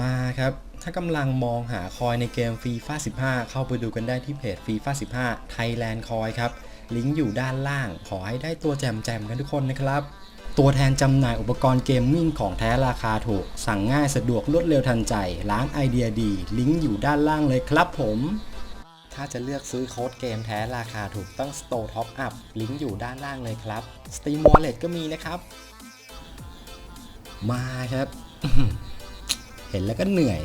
มาครับ ถ้ากำลังมองหาคอยในเกมฟีฟ่า15 เข้าไปดูกันได้ที่เพจฟีฟ่า15 Thailand คอยครับ ลิงก์อยู่ด้านล่าง ขอให้ได้ตัวแจมๆกันทุกคนนะครับ ตัวแทนจำหน่ายอุปกรณ์เกมมิ่งของแท้ราคาถูก สั่งง่ายสะดวกรวดเร็วทันใจ ร้านไอเดียดี ลิงก์อยู่ด้านล่างเลยครับผมถ้าจะเลือกซื้อโค้ดเกมแท้ราคาถูกต้อง Store Top Up ลิงก์อยู่ด้านล่างเลยครับ Steam Wallet ก็มีนะครับ มาครับ เห็นแล้วก็เหนื่อย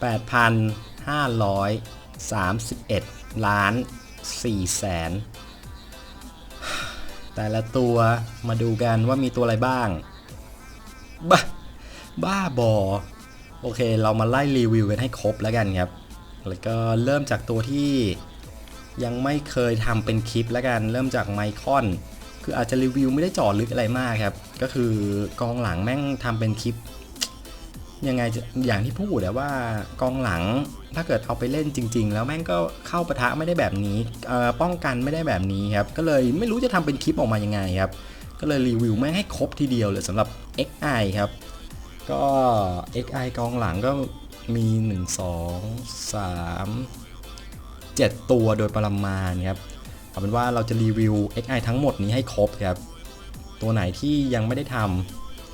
8,531 ล้าน4แสน แต่ละตัวมาดูกันว่ามีตัวอะไรบ้าง บ้า บ้าบอ โอเค เรามาไล่รีวิวกันให้ครบแล้วกันครับ แล้วก็เริ่มจากตัวที่ยังไม่เคยทำเป็นคลิปแล้วกัน เริ่มจากไมคอนคืออาจจะรีวิวไม่ได้จอดลึกอะไรมากครับ ก็คือกองหลังแม่งทำเป็นคลิป ยังไงอย่างที่พูดแต่ว่ากองหลังถ้าเกิดเอาไปเล่นจริง ๆ แล้วแม่งก็เข้าปะทะไม่ได้แบบนี้ป้องกันไม่ได้แบบนี้ครับก็เลยไม่รู้จะทำเป็นคลิปออกมายังไงครับก็เลยรีวิวแม่งให้ครบทีเดียวเลยสำหรับ XI ครับ ก็ XI กองหลังก็มี 1 2 3 7 ตัวโดยประมาณครับเอาเป็นว่าเราจะรีวิว XI ทั้งหมดนี้ให้ครบครับ ตัวไหนที่ยังไม่ได้ท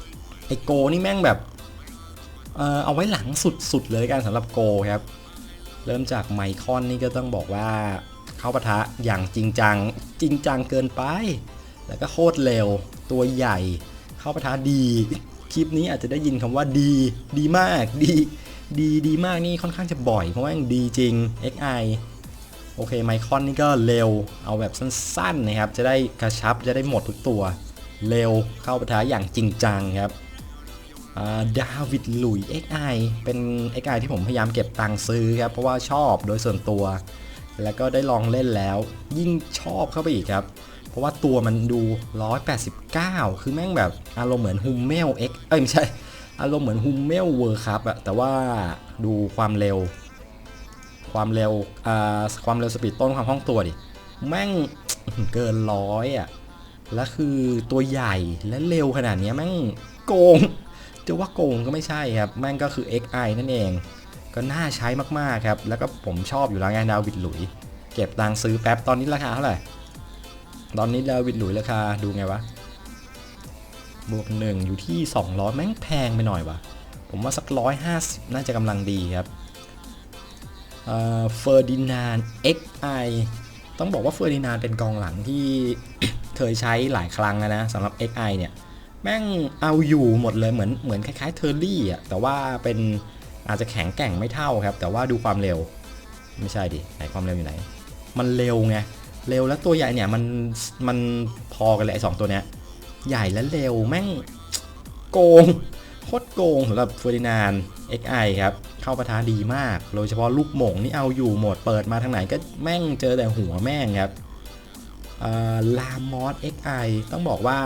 ำไอโกนี่แม่งแบบ เอาไว้หลังสุดๆเลยกันสำหรับโกครับ เริ่มจากไมคอนนี่ก็ต้องบอกว่าเข้าปะทะอย่างจริงจัง จริงจังเกินไป แล้วก็โคตรเร็วตัวใหญ่ เข้าปะทะดี คลิปนี้อาจจะได้ยินคำว่าดี ดีมากดีดีดีมากนี่ค่อนข้างจะบ่อยเพราะว่าดีจริง XI โอเคไมคอนนี่ก็เร็ว เอาแบบสั้นๆนะครับ จะได้กระชับจะได้หมดทุกตัว เร็วเข้าปะทะอย่างจริงจังครับ ดาวิดหลุย XI เป็น XI ที่ผมพยายามเก็บตังค์ซื้อครับ เพราะว่าชอบโดยส่วนตัว แล้วก็ได้ลองเล่นแล้ว ยิ่งชอบเข้าไปอีกครับ เพราะว่าตัวมันดู 189 คือแม่งแบบอารมณ์เหมือนฮุมเมล X เอ้ยไม่ใช่ อารมณ์เหมือนฮุมเมลเวอร์คัพอะแต่ว่าดูความเร็ว ความเร็วอ่าความเร็วสปีดต้นความคล่องตัวดิ แม่งเกินร้อยอะแล้วคือตัวใหญ่และเร็วขนาดนี้แม่งโกง จะว่าโกงก็ไม่ใช่ครับ แม่งก็คือ XI นั่นเอง ก็น่าใช้มากๆครับ แล้วก็ผมชอบอยู่แล้วไงดาวิดหลุย เก็บตังค์ซื้อแป๊บตอนนี้ราคาเท่าไหร่ ตอนนี้ดาวิดหลุยราคาดูไงวะ บวกหนึ่งอยู่ที่200แม่งแพงไปหน่อยวะผมว่าสัก 150 น่าจะกำลังดีครับเฟอร์ดินาน XI ต้องบอกว่าเฟอร์ดินานเป็นกองหลังที่เคยใช้หลายครั้งนะสำหรับ XI เนี่ย แม่งเอาอยู่หมดเลยเหมือนเหมือนคล้ายๆเทอร์รี่อะแต่ว่าเป็นอาจจะแข็งแกร่งไม่เท่าครับ แต่ว่าดูความเร็ว ไม่ใช่ดิไหนความเร็วอยู่ไหน มันเร็วไงเร็วแล้วตัวใหญ่เนี่ยมันมันพอกันเลยไอ้สองตัวเนี้ยใหญ่และเร็วแม่งโกงโคตรโกงสำหรับเฟอร์ดินาน XI ครับ เข้าประทาดีมาก โดยเฉพาะลูกหม่งนี่เอาอยู่หมดเปิดมาทางไหนก็แม่งเจอแต่หัวแม่งครับลามอส XI ต้องบอกว่า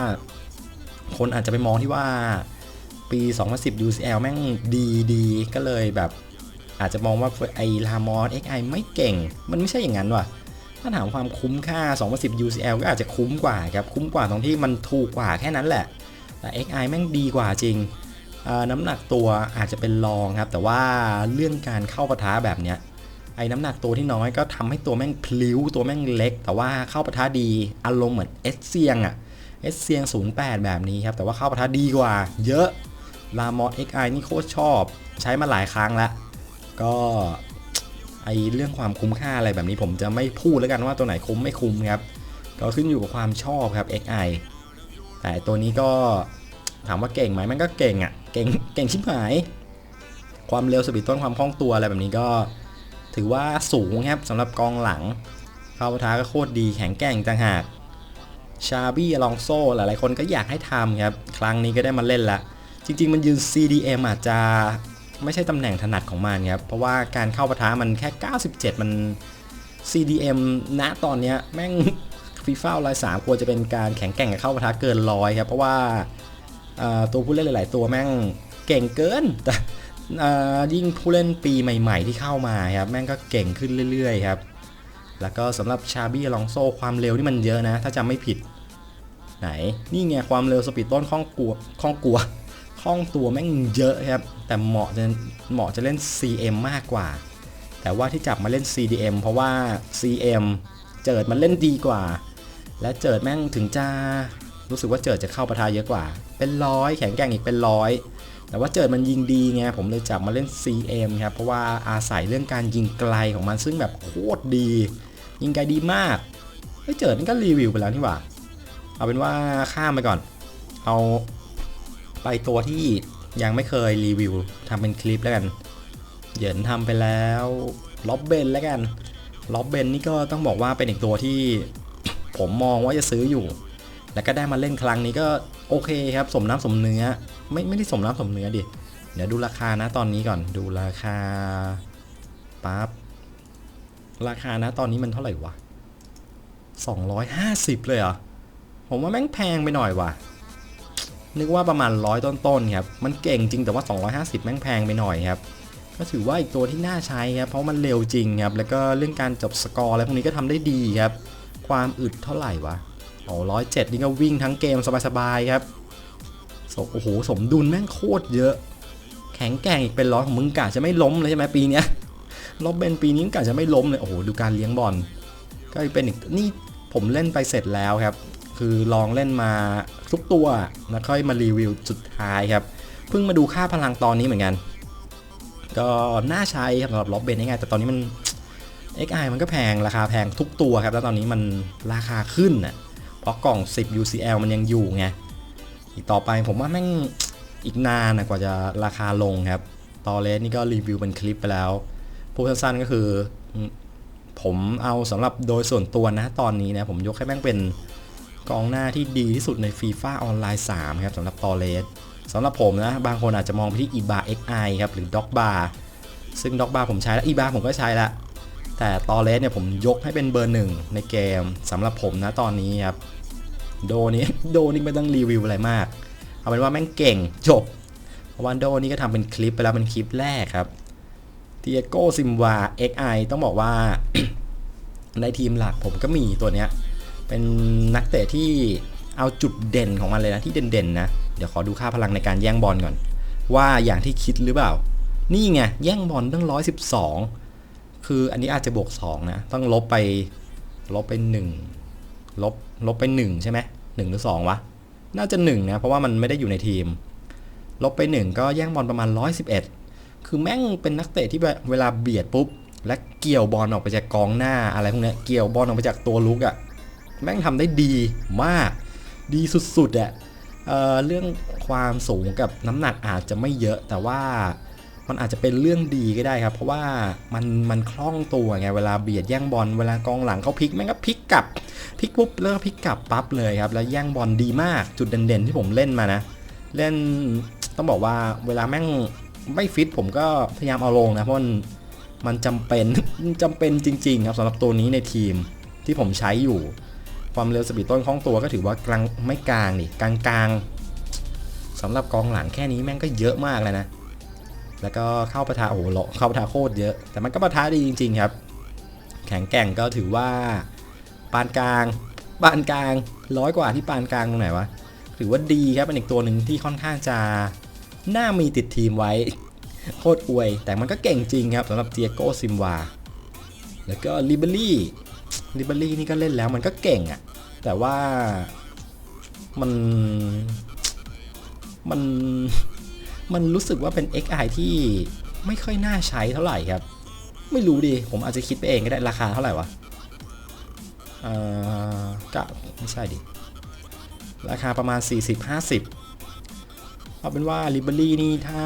คนอาจจะไปมองที่ว่าปี 2010 UCL แม่งดีดีก็เลยแบบ อาจจะมองว่าไอลามอส XI ไม่เก่ง มันไม่ใช่อย่างนั้นว่ะ ถ้าถามความคุ้มค่า 2010 UCL ก็อาจจะคุ้มกว่าครับ คุ้มกว่าตรงที่มันถูกกว่าแค่นั้นแหละ แต่ XI แม่งดีกว่าจริง น้ำหนักตัวอาจจะเป็นรองครับ แต่ว่าเรื่องการเข้าปะทะแบบเนี้ยไอ้น้ำหนักตัวที่น้อยก็ทำให้ตัวแม่งพลิ้วตัวแม่งเล็ก แต่ว่าเข้าปะทะดีอารมณ์เหมือนเอสเซียงอะ เอสเซียง08 แบบนี้ครับ แต่ว่าเข้าปะทะดีกว่า เยอะลามอส XI นี่โคตรชอบ ใช้มาหลายครั้งแล้ว ก็ไอเรื่องความคุ้มค่าอะไรแบบนี้ผมจะไม่พูดแล้วกันว่าตัวไหนคุ้มไม่คุ้มครับ ก็ขึ้นอยู่กับความชอบครับ XI แต่ตัวนี้ก็ถามว่าเก่งไหมมันก็เก่งอะ่ะ เก่งเก่งชิบหาย ความเร็วสปีดต้นความคล่องตัวอะไรแบบนี้ก็ ถือว่าสูงครับสำหรับกองหลังเข้าปะทะก็โคตรดีแข็งแกร่งต่างหาก ชาบี้อลองโซหลายๆคนก็อยากให้ทำครับ ครั้งนี้ก็ได้มาเล่นละ จริง ๆ มันยืน CDM อาจจะไม่ใช่ตำแหน่งถนัดของมันครับ เพราะว่าการเข้าปะทะมันแค่ 97 มัน CDM ณตอนนี้แม่งฟีฟ่าไลน์สามควรจะเป็นการแข่งแก่งกับเข้าปะทะเกินร้อยครับ เพราะว่าตัวผู้เล่นหลาย ๆ ตัวแม่งเก่งเกิน แต่ยิ่งผู้เล่นปีใหม่ ๆ ที่เข้ามาครับแม่งก็เก่งขึ้นเรื่อย ๆ ครับ แล้วก็สำหรับชาบี้ลองโซความเร็วนี่มันเยอะนะ ถ้าจำไม่ผิด ไหน นี่ไงความเร็วสปีดต้นคล่องกลัวคล่องกลัวคล่องตัวแม่งเยอะครับ แต่เหมาะจะเหมาะจะเล่น CM มากกว่า แต่ว่าที่จับมาเล่น CDM เพราะว่า CM เจิดมันเล่นดีกว่า และเจิดแม่งถึงจะรู้สึกว่าเจิดจะเข้าประทาเยอะกว่า เป็นร้อยแข็งแกร่งอีกเป็นร้อยแต่ว่าเจิดมันยิงดีไงผมเลยจับมาเล่น CM ครับเพราะว่าอาศัยเรื่องการยิงไกลของมันซึ่งแบบโคตรดี ยิงไกลดีมากเฮ้ยเจิดนี่ก็รีวิวไปแล้วนี่หว่า เอาเป็นว่าข้ามไปก่อน เอาไปตัวที่ยังไม่เคยรีวิวทำเป็นคลิปแล้วกัน เหยินทำไปแล้วล็อบเบนแล้วกันล็อบเบนนี่ก็ต้องบอกว่าเป็นอีกตัวที่ผมมองว่าจะซื้ออยู่ แล้วก็ได้มาเล่นครั้งนี้ก็โอเคครับ สมน้ำสมเนื้อ ไม่ไม่ได้สมน้ำสมเนื้อดิ เดี๋ยวดูราคานะตอนนี้ก่อน ดูราคาปั๊บ ราคานะตอนนี้มันเท่าไหร่วะ 250 เลยเหรอ ผมว่าแม่งแพงไปหน่อยว่ะ นึกว่าประมาณร้อยต้นๆครับ มันเก่งจริงแต่ว่า 250 แม่งแพงไปหน่อยครับ ก็ถือว่าอีกตัวที่น่าใช้ครับ เพราะมันเร็วจริงครับ แล้วก็เรื่องการจบสกอร์อะไรพวกนี้ก็ทำได้ดีครับ ความอึดเท่าไหร่วะโอ้ร้อยเจ็ดนี่ก็วิ่งทั้งเกมสบายๆครับสโอ้โหสมดุลแม่งโคตรเยอะ แข็งแกร่งอีกเป็นร้อยของมึงกะจะไม่ล้มเลยใช่ไหมปีเนี้ยลบเบนปีนี้กะจะไม่ล้มเลยโอ้โหดูการเลี้ยงบอลก็เป็นอีกนี่ผมเล่นไปเสร็จแล้วครับ คือลองเล่นมาทุกตัวแล้วค่อยมารีวิวสุดท้ายครับ เพิ่งมาดูค่าพลังตอนนี้เหมือนกัน ก็น่าใช้ครับสำหรับล็อบเบนง่ายแต่ตอนนี้มัน XI มันก็แพงราคาแพงทุกตัวครับ แล้วตอนนี้มันราคาขึ้นน่ะเพราะกล่อง 10 UCL มันยังอยู่ไงอีกต่อไปผมว่าแม่งอีกนานนะกว่าจะราคาลงครับ ตอเลสนี่ก็รีวิวเป็นคลิปไปแล้วพูดสั้นๆก็คือ ผมเอาสำหรับโดยส่วนตัวนะตอนนี้นะผมยกให้แม่งเป็น กองหน้าที่ดีที่สุดใน FIFA ออนไลน์3ครับสำหรับตอเลสสำหรับผมนะ บางคนอาจจะมองไปที่ IBA XI ครับหรือ d o g b a r ซึ่ง d o g b a r ผมใช้แล้ว IBA ผมก็ใช้ล้วแต่ตอเลสเนี่ยผมยกให้เป็นเบอร์หนึ่งในเกมสำหรับผมนะตอนนี้ครับโดนี้โดนี่ไม่ต้องรีวิวอะไรมาก เอาเป็นว่าแม่งเก่งจบเพราะว่าโดนี่ก็ทำเป็นคลิปไปแล้วเป็นคลิปแรกครับเตียโกซิมวา XI ต้องบอกว่าในทีมหลักผมก็มีตัวเนี้ย เป็นนักเตะที่เอาจุดเด่นของมันเลยนะที่เด่นๆนะเดี๋ยวขอดูค่าพลังในการแย่งบอลก่อน ว่าอย่างที่คิดหรือเปล่า นี่ไงแย่งบอลตั้งร้อยสิบสองคืออันนี้อาจจะบวก2นะต้องลบไปลบไป1ลบลบไป1ใช่ไหมหนึ่งหรือ2วะน่าจะ1นะเพราะว่ามันไม่ได้อยู่ในทีม ลบไป1ก็แย่งบอลประมาณ111คือแม่งเป็นนักเตะที่เวลาเบียดปุ๊บและเกี่ยวบอลออกไปจากกองหน้าอะไรพวกนี้เกี่ยวบอลออกไปจากตัวลุกอะ่ะ แม่งทำได้ดีมาก ดีสุดๆอะ่ะเเรื่องความสูงกับน้ำหนักอาจจะไม่เยอะแต่ว่ามันอาจจะเป็นเรื่องดีก็ได้ครับ เพราะว่ามันมันคล่องตัวไงเวลาเบียดแย่งบอลเวลากองหลังเขาพลิกแม่งก็พลิกกลับพลิกปุ๊บแล้วก็พลิกกลับปั๊บเลยครับ แล้วแย่งบอลดีมากจุดเด่นๆที่ผมเล่นมานะ เล่นต้องบอกว่าเวลาแม่งไม่ฟิตผมก็พยายามเอาลงนะเพราะมันมันจำเป็นจำเป็นจริง ๆ ครับสำหรับตัวนี้ในทีมที่ผมใช้อยู่ ความเร็วสปีดต้นคล่องตัวก็ถือว่ากลางไม่กลางนี่กลางๆสำหรับกองหลังแค่นี้แม่งก็เยอะมากเลยนะ แล้วก็เข้าประทาโอ้โหเข้าประทาโคตรเยอะ แต่มันก็ประทาดีจริง ๆ ครับ แข็งแกร่งก็ถือว่าปานกลางปานกลางร้อยกว่าที่ปานกลางตรงไหนวะถือว่าดีครับเป็นอีกตัวหนึ่งที่ค่อนข้างจะน่ามีติดทีมไว้โคตรอวย แต่มันก็เก่งจริงครับสำหรับเตียโกซิมวาแล้วก็ลิเบอรี่ลิเบอรี่นี่ก็เล่นแล้วมันก็เก่งอะ่ะ แต่ว่ามันมันมันรู้สึกว่าเป็น XI ที่ไม่ค่อยน่าใช้เท่าไหร่ครับ ไม่รู้ดิ ผมอาจจะคิดไปเองก็ได้ราคาเท่าไหร่วะเอ่อก็ไม่ใช่ดิ ราคาประมาณ 40-50 เอาเป็นว่าลิเบอรี่นี่ถ้า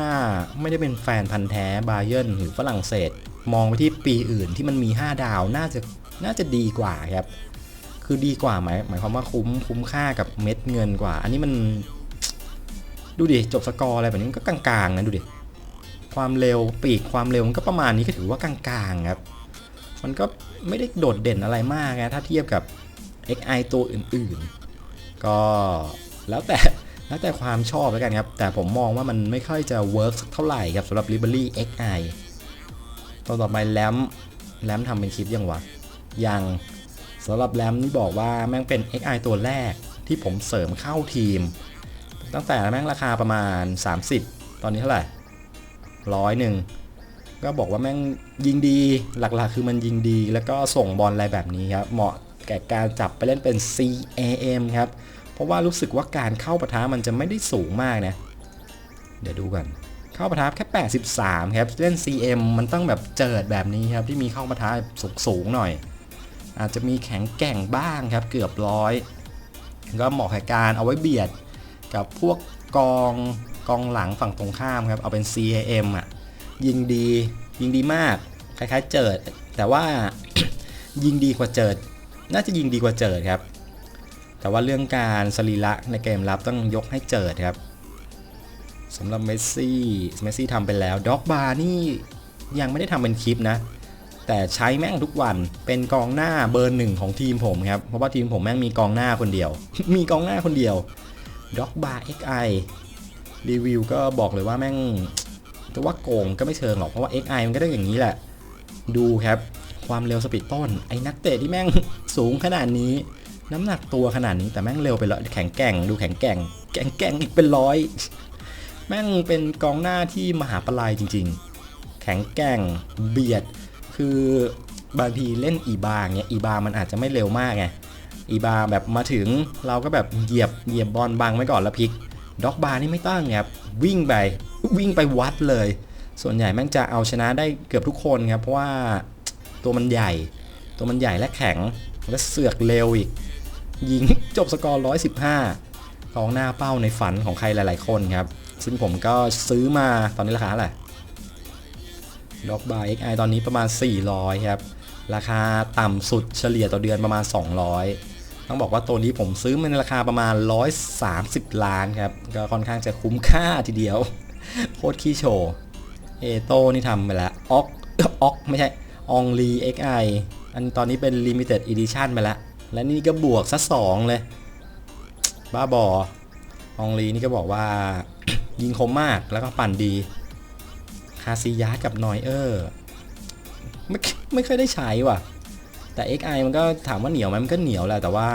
ไม่ได้เป็นแฟนพันธ์แท้บาเยอร์หรือฝรั่งเศส มองไปที่ปีอื่นที่มันมี 5 ดาวน่าจะน่าจะดีกว่าครับ คือดีกว่าหมายหมายความว่าคุ้มคุ้มค่ากับเม็ดเงินกว่า อันนี้มัน ดูดิจบสกอร์อะไรแบบนี้ก็กลางๆนะดูดิความเร็วปีกความเร็วมันก็ประมาณนี้ก็ถือว่ากลางๆครับมันก็ไม่ได้โดดเด่นอะไรมากนะถ้าเทียบกับ XI ตัวอื่นๆ ก็แล้วแต่แล้วแต่ความชอบแล้วกันครับ แต่ผมมองว่ามันไม่ค่อยจะเวิร์กเท่าไหร่ครับสำหรับ l i b e r y XI ตัวต่อไปแรมแรมทำเป็นคลิปยังวะ ยัง สำหรับแรมนี่บอกว่าแม่งเป็น XI ตัวแรกที่ผมเสริมเข้าทีม ตั้งแต่แม่งราคาประมาณ 30 ตอนนี้เท่าไหร่ร้อยหนึ่งก็บอกว่าแม่งยิงดีหลักๆ คือมันยิงดี แล้วก็ส่งบอลอะไรแบบนี้ครับเหมาะแก่การจับไปเล่นเป็น CAM ครับ เพราะว่ารู้สึกว่าการเข้าปะทะมันจะไม่ได้สูงมากนะ เดี๋ยวดูกัน เข้าปะทะแค่ 83 ครับ เล่น CM มันต้องแบบเจิดแบบนี้ครับ ที่มีเข้าปะทะสูงสูงๆหน่อย อาจจะมีแข็งแกร่งบ้างครับเกือบร้อยก็เหมาะกับการเอาไว้เบียดกับพวกกองกองหลังฝั่งตรงข้ามครับเอาเป็น CAM อะยิงดียิงดีมากคล้ายๆเจิด แต่ว่ายิงดีกว่าเจิด น่าจะยิงดีกว่าเจิดครับ แต่ว่าเรื่องการสรีระในเกมรับต้องยกให้เจิดครับสำหรับเมสซี่เมสซี่ทำไปแล้วด็อกบาร์นี่ยังไม่ได้ทำเป็นคลิปนะ แต่ใช้แม่งทุกวันเป็นกองหน้าเบอร์หนึ่งของทีมผมครับ เพราะว่าทีมผมแม่งมีกองหน้าคนเดียว มีกองหน้าคนเดียวด็อกบาร์ XI รีวิวก็บอกเลยว่าแม่งจะว่าโกงก็ไม่เชิงหรอก เพราะว่า XI มันก็ได้อย่างนี้แหละ ดูครับ ความเร็วสปีดต้น ไอ้นักเตะที่แม่งสูงขนาดนี้ น้ำหนักตัวขนาดนี้แต่แม่งเร็วไปแล้วแข็งแกร่ง ดูแข็งแกร่ง แข็งแกร่งอีกเป็นร้อย แม่งเป็นกองหน้าที่มหาปลายจริง ๆ แข็งแกร่ง เบียด คือบางทีเล่นอีบาเงี้ยอีบามันอาจจะไม่เร็วมากไงอีบาแบบมาถึงเราก็แบบเหยียบเหยียบบอลบังไว้ก่อนแล้วพลิกด็อกบาร์นี่ไม่ตั้งครับวิ่งไปวิ่งไปวัดเลย ส่วนใหญ่แม่งจะเอาชนะได้เกือบทุกคนครับ เพราะว่าตัวมันใหญ่ ตัวมันใหญ่และแข็งและเสือกเร็วอีก ยิงจบสกอร์ 115กองหน้าเป้าในฝันของใครหลาย ๆ คนครับ ซึ่งผมก็ซื้อมาตอนนี้ราคาเท่าไร ด็อกบาย XI ตอนนี้ประมาณ 400 ครับ ราคาต่ำสุดเฉลี่ยต่อเดือนประมาณ 200 ต้องบอกว่าตัวนี้ผมซื้อมาในราคาประมาณ 130 ล้านครับ ก็ค่อนข้างจะคุ้มค่าทีเดียว โคตรขี้โชว์เอโตนี่ทำไปแล้วออกออกไม่ใช่องลี XI อันตอนนี้เป็น Limited Edition ไปแล้ว และนี่ก็บวกซะสองเลย บ้าบอองลีนี่ก็บอกว่ายิงคมมากแล้วก็ปั่นดีาซิยาสกับนอยเออร์ไม่ไม่เคยได้ใช้ว่ะ แต่ XI มันก็ถามว่าเหนียวไหมมันก็เหนียวแหละแต่ว่า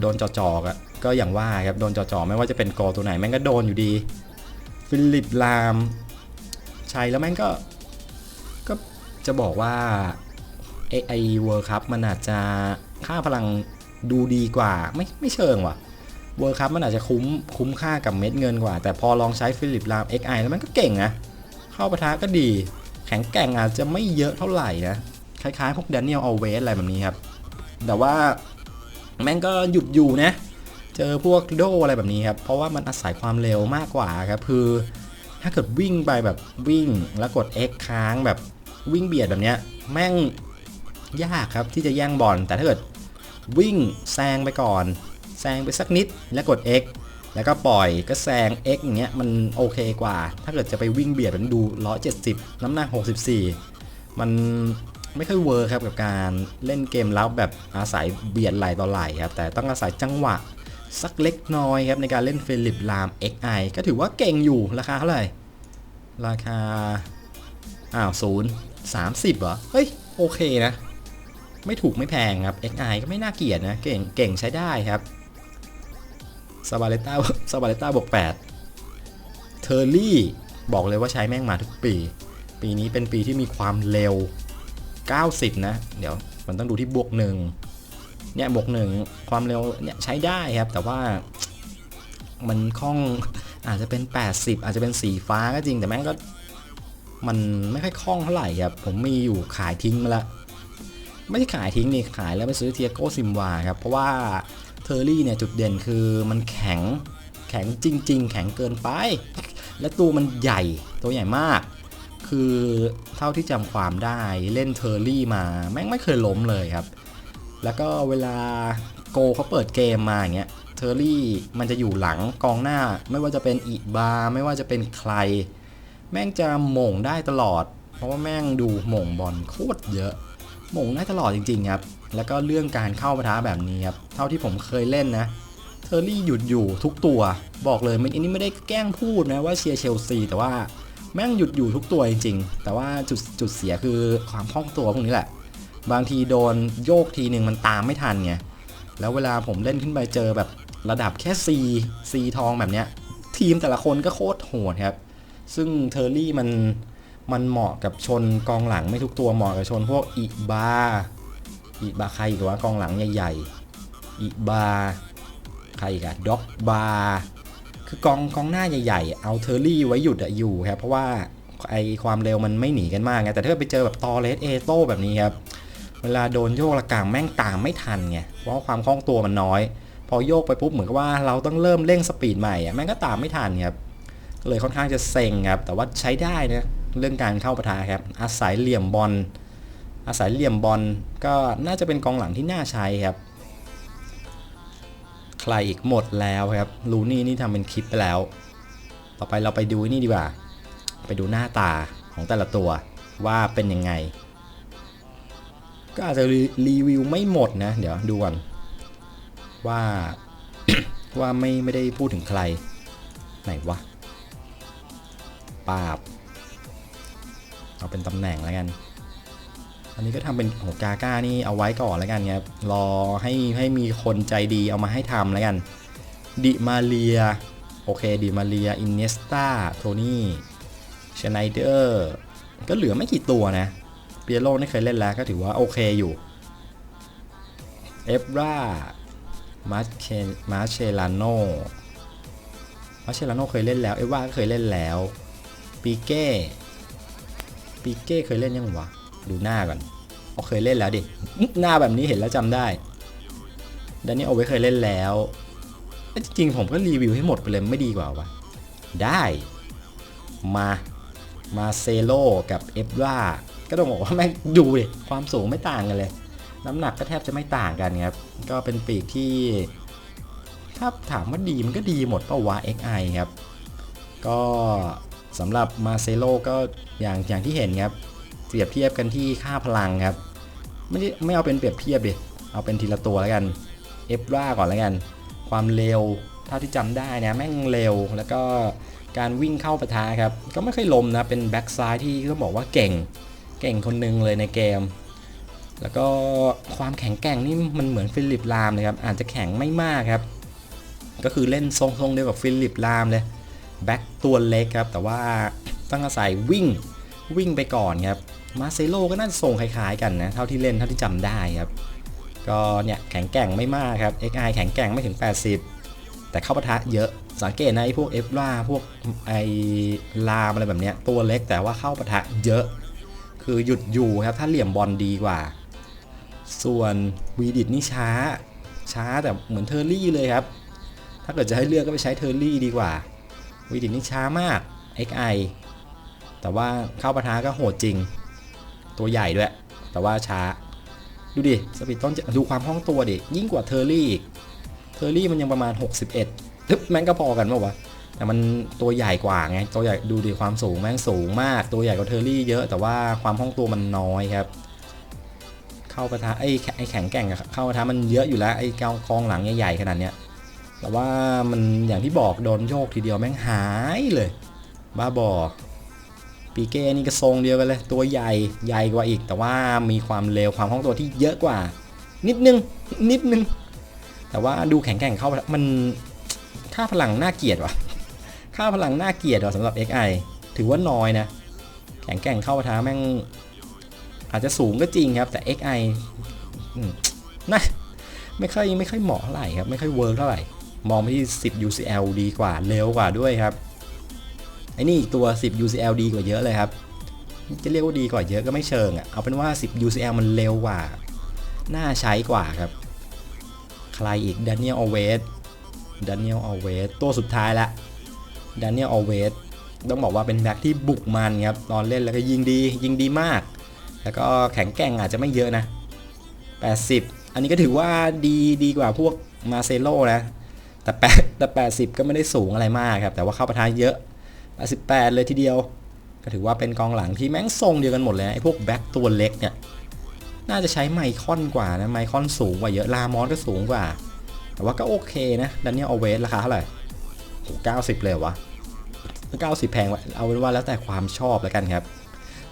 โดนจอๆอะก็อย่างว่าครับ โดนจอๆไม่ว่าจะเป็นกอตัวไหนแม่งก็โดนอยู่ดี ฟิลิปลามใช้แล้วแม่งก็ก็จะบอกว่าไอไอเวิร์คัพมันอาจจะค่าพลังดูดีกว่า ไม่ไม่เชิงว่ะเวิร์คัพมันอาจจะคุ้มคุ้มค่ากับเม็ดเงินกว่า แต่พอลองใช้ฟิลิปลาม XI แล้วมันก็เก่งนะ เข้าปะทะก็ดี แข็งแกร่งอาจจะไม่เยอะเท่าไหร่นะคล้ายๆพวกแดเนียลเอาเวสอะไรแบบนี้ครับ แต่ว่าแม่งก็หยุดอยู่นะ เจอพวกโดอะไรแบบนี้ครับ เพราะว่ามันอาศัยความเร็วมากกว่าครับ คือถ้าเกิดวิ่งไปแบบวิ่งแล้วกด X ค้างแบบวิ่งเบียดแบบเนี้ยแม่งยากครับที่จะแย่งบอลแต่ถ้าเกิดวิ่งแซงไปก่อน แซงไปสักนิดแล้วกด X แล้วก็ปล่อยก็แซง X อย่างเงี้ยมันโอเคกว่า ถ้าเกิดจะไปวิ่งเบียดมันดู 170 น้ำหนัก 64 มันไม่ค่อยเวิร์ครับกับการเล่นเกมลับแบบอาศัยเบียดไหลต่อไหลครับแต่ต้องอาศัยจังหวะสักเล็กน้อยครับในการเล่นฟิลิปลาม XI ก็ถือว่าเก่งอยู่ราคาเท่าไหร่ ราคา อ้าวศูนย์สามสิบเหรอ เฮ้ย โอเคนะ ไม่ถูกไม่แพงครับ XI ก็ไม่น่าเกลียดนะ เก่งเก่งใช้ได้ครับ ซาบาเลต้าซาบาเลต้าบวก8เทอร์รี่บอกเลยว่าใช้แม่งมาทุกปี ปีนี้เป็นปีที่มีความเร็ว 90 นะ เดี๋ยวมันต้องดูที่บวกหนึ่งเนี่ยบวกหนึ่งความเร็วเนี่ยใช้ได้ครับ แต่ว่ามันคล่องอาจจะเป็น 80 อาจจะเป็นสีฟ้าก็จริงแต่แม่งก็ มันไม่ค่อยคล่องเท่าไหร่ครับ ผมมีอยู่ขายทิ้งมาละ ไม่ใช่ขายทิ้งนี่ขายแล้วไปซื้อเทียโก้ซิมวาครับ เพราะว่า เทอร์รี่เนี่ยจุดเด่นคือมันแข็งแข็งจริง ๆ แข็งเกินไป และตัวมันใหญ่ตัวใหญ่มาก คือเท่าที่จำความได้เล่นเทอร์รี่มาแม่งไม่เคยล้มเลยครับ แล้วก็เวลาโกเขาเปิดเกมมาอย่างเงี้ยเทอร์รี่มันจะอยู่หลังกองหน้า ไม่ว่าจะเป็นอีบาไม่ว่าจะเป็นใคร แม่งจะหม่งได้ตลอด เพราะว่าแม่งดูหม่งบอลโคตรเยอะ หม่งได้ตลอดจริงๆครับ แล้วก็เรื่องการเข้าปะทะแบบนี้ครับ เท่าที่ผมเคยเล่นนะ เทอร์รี่หยุดอยู่ทุกตัว บอกเลยมันอันนี้ไม่ได้แกล้งพูดนะว่าเชียร์เชลซีแต่ว่าแม่งหยุดอยู่ทุกตัวจริงๆ แต่ว่าจุดจุดเสียคือความคล่องตัวพวกนี้แหละ บางทีโดนโยกทีหนึ่งมันตามไม่ทันไง แล้วเวลาผมเล่นขึ้นไปเจอแบบระดับแค่ C C ทองแบบเนี้ย ทีมแต่ละคนก็โคตรโหดครับ ซึ่งเทอร์รี่มัน มันเหมาะกับชนกองหลังไม่ทุกตัวเหมาะกับชนพวกอิบาอิบาใครอีกวะกองหลังใหญ่ๆอิบาใครอีกอะด็อกบาคือกองกองหน้าใหญ่ๆเอาเทอร์รี่ไว้หยุดอะอยู่ครับเพราะว่าไอความเร็วมันไม่หนีกันมากไงแต่ถ้าไปเจอแบบตอเลสเอโต้แบบนี้ครับเวลาโดนโยกระกางแม่งตามไม่ทันไงเพราะความคล่องตัวมันน้อย พอโยกไปปุ๊บเหมือนกับว่าเราต้องเริ่มเร่งสปีดใหม่อะแม่งก็ตามไม่ทันครับเลยค่อนข้างจะเซ็งครับแต่ว่าใช้ได้นะ เรื่องการเข้าปะทะครับ อาศัยเหลี่ยมบอล อาศัยเหลี่ยมบอลก็น่าจะเป็นกองหลังที่น่าใช้ครับ ใครอีกหมดแล้วครับ ลูนี่นี่ทำเป็นคลิปไปแล้ว ต่อไปเราไปดูนี่ดีกว่า ไปดูหน้าตาของแต่ละตัวว่าเป็นยังไง ก็อาจจะรีรีวิวไม่หมดนะ เดี๋ยวดูก่อนว่าว่าไม่ไม่ได้พูดถึงใคร ไหนวะปาบ เอาเป็นตำแหน่งแล้วกัน อันนี้ก็ทำเป็นโหกาก้านี่เอาไว้ก่อนแล้วกันครับรอให้ให้มีคนใจดีเอามาให้ทำแล้วกันดิมาเรียโอเคดิมาเรียอินเนสตาโทนี่ชไนเดอร์ก็เหลือไม่กี่ตัวนะเปียโรนี่เคยเล่นแล้วก็ถือว่าโอเคอยู่เอฟรามาเชมาเชลาโนมาเชลาโนเคยเล่นแล้ว เอฟราก็เคยเล่นแล้วปีเก้ ปีเก้เคยเล่นยังวะ ดูหน้าก่อนเอาเคยเล่นแล้วดิ หน้าแบบนี้เห็นแล้วจำได้ดานนี่เอาไว้เคยเล่นแล้วจริงๆผมก็รีวิวให้หมดไปเลยไม่ดีกว่าวะ ได้มามาเซโลกับเอฟราก็ต้องบอกว่าแม่งดูดิความสูงไม่ต่างกันเลย น้ำหนักก็แทบจะไม่ต่างกันครับ ก็เป็นปีกที่ ถ้าถามว่าดีมันก็ดีหมดเปล่าวะ XI ครับ ก็ สำหรับมาเซโลก็อย่างอย่างที่เห็นครับเปรียบเทียบกันที่ค่าพลังครับ ไม่ไม่เอาเป็นเปรียบเทียบดิเอาเป็นทีละตัวแล้วกันเอฟราก่อนแล้วกัน ความเร็วเท่าที่จำได้นะแม่งเร็วแล้วก็การวิ่งเข้าปะทะครับ ก็ไม่เคยลมนะเป็นแบ็กซ้ายที่ต้องบอกว่าเก่งเก่งคนนึงเลยในเกม แล้วก็ความแข็งแกร่งนี่มันเหมือนฟิลิปลามเลยครับอาจจะแข็งไม่มากครับ ก็คือเล่นทรงๆเดียวกับฟิลิปลามเลยแบ็ก ตัวเล็กครับ แต่ว่าต้องอาศัยวิ่งวิ่งไปก่อนครับ มาเซโลก็น่าจะทรงคล้ายๆกันนะ เท่าที่เล่นเท่าที่จำได้ครับ ก็เนี่ยแข็งแกร่งไม่มากครับ XI แข็งแกร่งไม่ถึง 80 แต่เข้าปะทะเยอะ สังเกตนะไอ้พวกเอฟล่าพวกไอลามอะไรแบบเนี้ยตัวเล็กแต่ว่าเข้าปะทะเยอะ คือหยุดอยู่ครับ ถ้าเหลี่ยมบอลดีกว่า ส่วนวีดิตนี่ช้า ช้าแต่เหมือนเทอร์รี่เลยครับ ถ้าเกิดจะให้เลือกก็ไปใช้เทอร์รี่ดีกว่า วีดิตนี่ช้ามาก XI แต่ว่าเข้าปะทะก็โหดจริง ตัวใหญ่ด้วย แต่ว่าช้า ดูดิ สปีดต้นดูความคล่องตัวดิ ยิ่งกว่าเทอร์รี่อีก เทอร์รี่มันยังประมาณ 61ทึบแม่งก็พอกันป่าวะ แต่มันตัวใหญ่กว่าไง ตัวใหญ่ดูดิความสูงแม่งสูงมาก ตัวใหญ่กว่าเทอร์รี่เยอะ แต่ว่าความคล่องตัวมันน้อยครับ เข้าปะทะไอ้ไอ้แข็งแกร่งอะเข้าปะทะมันเยอะอยู่แล้วไอ้กองกองหลังใหญ่ๆขนาดเนี้ย แต่ว่ามันอย่างที่บอกโดนโยกทีเดียวแม่งหายเลยบ้าบอปีเก้นี่ก็ทรงเดียวกันเลย ตัวใหญ่ใหญ่กว่าอีก แต่ว่ามีความเร็วความคล่องตัวที่เยอะกว่า นิดนึงนิดนึง แต่ว่าดูแข็งแกร่งเข้ามันค่าพลังน่าเกียดว่ะ ค่าพลังน่าเกียดว่ะสำหรับ XI ถือว่าน้อยนะ แข็งแกร่งเข้าปะทะแม่ง อาจจะสูงก็จริงครับ แต่ XI อืมน่าไม่ค่อยไม่ค่อยเหมาะเท่าไหร่ครับ ไม่ค่อยเวิร์กเท่าไหร่ มองไปที่ 10 UCL ดีกว่าเร็วกว่าด้วยครับไอ้นี่อีกตัว 10 UCL ดีกว่าเยอะเลยครับ จะเรียกว่าดีกว่าเยอะก็ไม่เชิงอะ่ะเอาเป็นว่า 10 UCL มันเร็วกว่า น่าใช้กว่าครับ ใครอีกด a น i e l อเวสด a น i e l อเวสตัวสุดท้ายละด a น i e l อเวสต้องบอกว่าเป็นแบ็คที่บุกมันครับตอนเล่นแล้วก็ยิงดียิงดีมาก แล้วก็แข็งแกร่งอาจจะไม่เยอะนะ 80 อันนี้ก็ถือว่าดีดีกว่าพวกมาเซโลนะ แต่แปดแต่80ก็ไม่ได้สูงอะไรมากครับ แต่ว่าเข้าประทานเยอะ88เลยทีเดียว ก็ถือว่าเป็นกองหลังที่แม่งทรงเดียวกันหมดเลยไอ้พวกแบ็คตัวเล็กเนี่ยน่าจะใช้ไมคอนกว่านะไมคอนสูงกว่าเยอะลามอสก็สูงกว่า แต่ว่าก็โอเคนะดันเนี่เอาเวสราคาเท่าไหร่โอ้เก้าสิบเลยวะเก้าสิบแพงวะเอาเป็นว่าแล้วแต่ความชอบแล้วกันครับ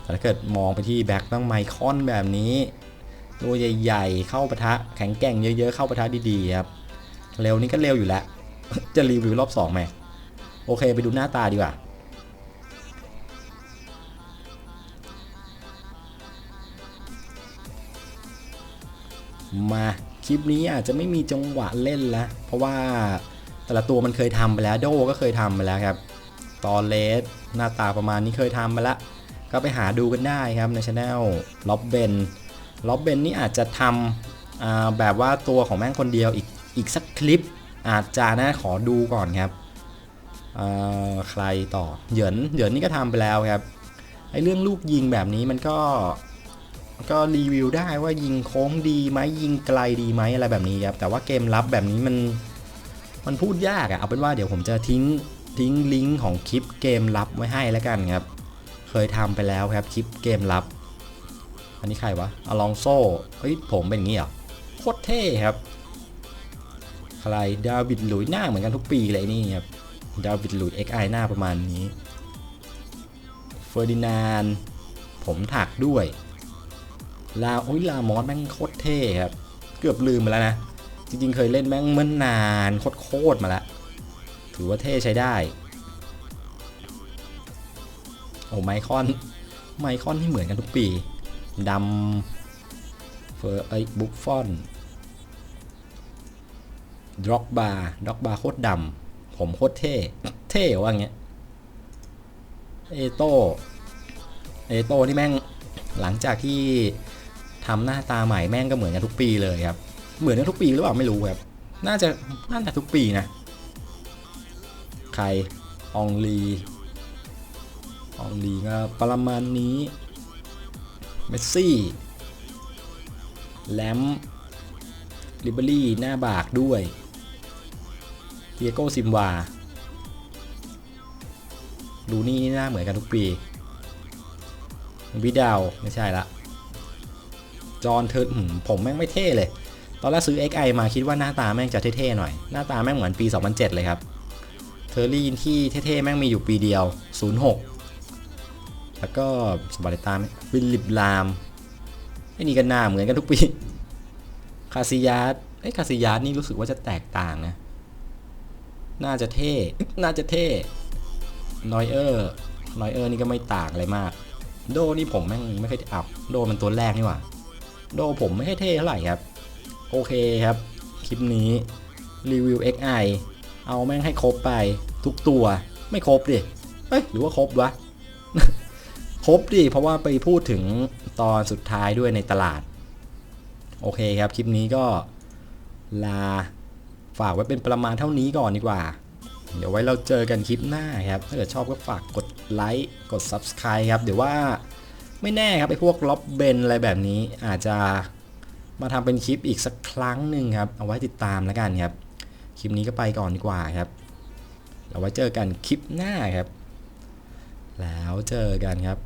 แต่ถ้าเกิดมองไปที่แบ็คต้องไมคอนแบบนี้ตัวใหญ่ ๆ เข้าปะทะแข็งแกร่งเยอะ ๆ เข้าปะทะดีๆครับ เร็วนี่ก็เร็วอยู่แล้ว จะรีวิวรอบสองไหมโอเค ไปดูหน้าตาดีกว่า มาคลิปนี้อาจจะไม่มีจังหวะเล่นแล้วเพราะว่าแต่ละตัวมันเคยทำไปแล้วโดก็เคยทำไปแล้วครับ ตอนเลสหน้าตาประมาณนี้เคยทำไปแล้ว ก็ไปหาดูกันได้ครับในช anel ล็อบเบนล็อบเบนนี่อาจจะทำแบบว่าตัวของแม่งคนเดียวอีก อีกสักคลิปอาจจะนะขอดูก่อนครับใครต่อเหยินเหยินนี่ก็ทำไปแล้วครับไอเรื่องลูกยิงแบบนี้มันก็ก็รีวิวได้ว่ายิงโค้งดีไหมยิงไกลดีไหมอะไรแบบนี้ครับแต่ว่าเกมรับแบบนี้มันมันพูดยากอะเอาเป็นว่าเดี๋ยวผมจะทิ้งทิ้งลิงก์ของคลิปเกมลับไว้ให้แล้วกันครับ เคยทำไปแล้วครับคลิปเกมลับ อันนี้ใครวะอลองโซ่เฮ้ยผมเป็นอย่างนี้เหรอโคตรเท่ครับ ใครดาวิดหลุยหน้าเหมือนกันทุกปีเลยนี่ครับดาวิดหลุย XI หน้าประมาณนี้เฟอร์ดินานผมถักด้วย ลาโอ้ยลามอสแม่งโคตรเท่ครับ เกือบลืมไปแล้วนะ จริงๆ เคยเล่นแม่งเมื่อนนานโคตรมาแล้วถือว่าเท่ใช้ได้ โอ้ไมคอน ไมคอนที่เหมือนกันทุกปีดำเฟอร์ไอบุฟฟอน ดร็อกบาร์ด็อกบาร์โคตรดำผมโคตรเท่ เท่ว่าอย่างเงี้ย เอโตเอโตนี่แม่งหลังจากที่ทำหน้าตาใหม่แม่งก็เหมือนกันทุกปีเลยครับ เหมือนกันทุกปีหรือเปล่าไม่รู้ครับ น่าจะน่าจะทุกปีนะ ใครอองลีอองลีก็ประมาณนี้ เมสซี่ แลมลิเบอรี่ หน้าบากด้วย เทียโกซิมวาลูนี่หน้าเหมือนกันทุกปีวิดาวไม่ใช่ละจอห์นเทิร์นผมแม่งไม่เท่เลย ตอนแรกซื้อ XI มาคิดว่าหน้าตาแม่งจะเท่ๆหน่อย หน้าตาแม่งเหมือนปี 2007 เลยครับ เทอร์รี่ที่เท่ๆ แม่งมีอยู่ปีเดียว 06 แล้วก็สบาริตาวิลลิปลามไอ้นี่ก็หน้าเหมือนกันทุกปี คาซิยาสไอ้คาซิยาสนี่รู้สึกว่าจะแตกต่างนะ น่าจะเท่ น่าจะเท่ นอยเออร์ นอยเออร์นี่ก็ไม่ต่างอะไรมาก โดนี่ผมแม่งไม่เคยอับโดมันตัวแรกนี่หว่า โดผมไม่ค่อยเท่เท่าไหร่ครับ โอเคครับ คลิปนี้รีวิว XI เอาแม่งให้ครบไปทุกตัวไม่ครบดิ เอ้ยหรือว่าครบวะ ครบดิ เพราะว่าไปพูดถึงตอนสุดท้ายด้วยในตลาด โอเคครับ คลิปนี้ก็ลา ฝากไว้เป็นประมาณเท่านี้ก่อนดีกว่า เดี๋ยวไว้เราเจอกันคลิปหน้าครับถ้าเกิดชอบก็ฝากกดไลค์กด Subscribe ครับเดี๋ยวว่าไม่แน่ครับไอ้พวกล็อบเบนอะไรแบบนี้อาจจะมาทำเป็นคลิปอีกสักครั้งหนึ่งครับ เอาไว้ติดตามแล้วกันครับ คลิปนี้ก็ไปก่อนดีกว่าครับ เราไว้เจอกันคลิปหน้าครับ แล้วเจอกันครับ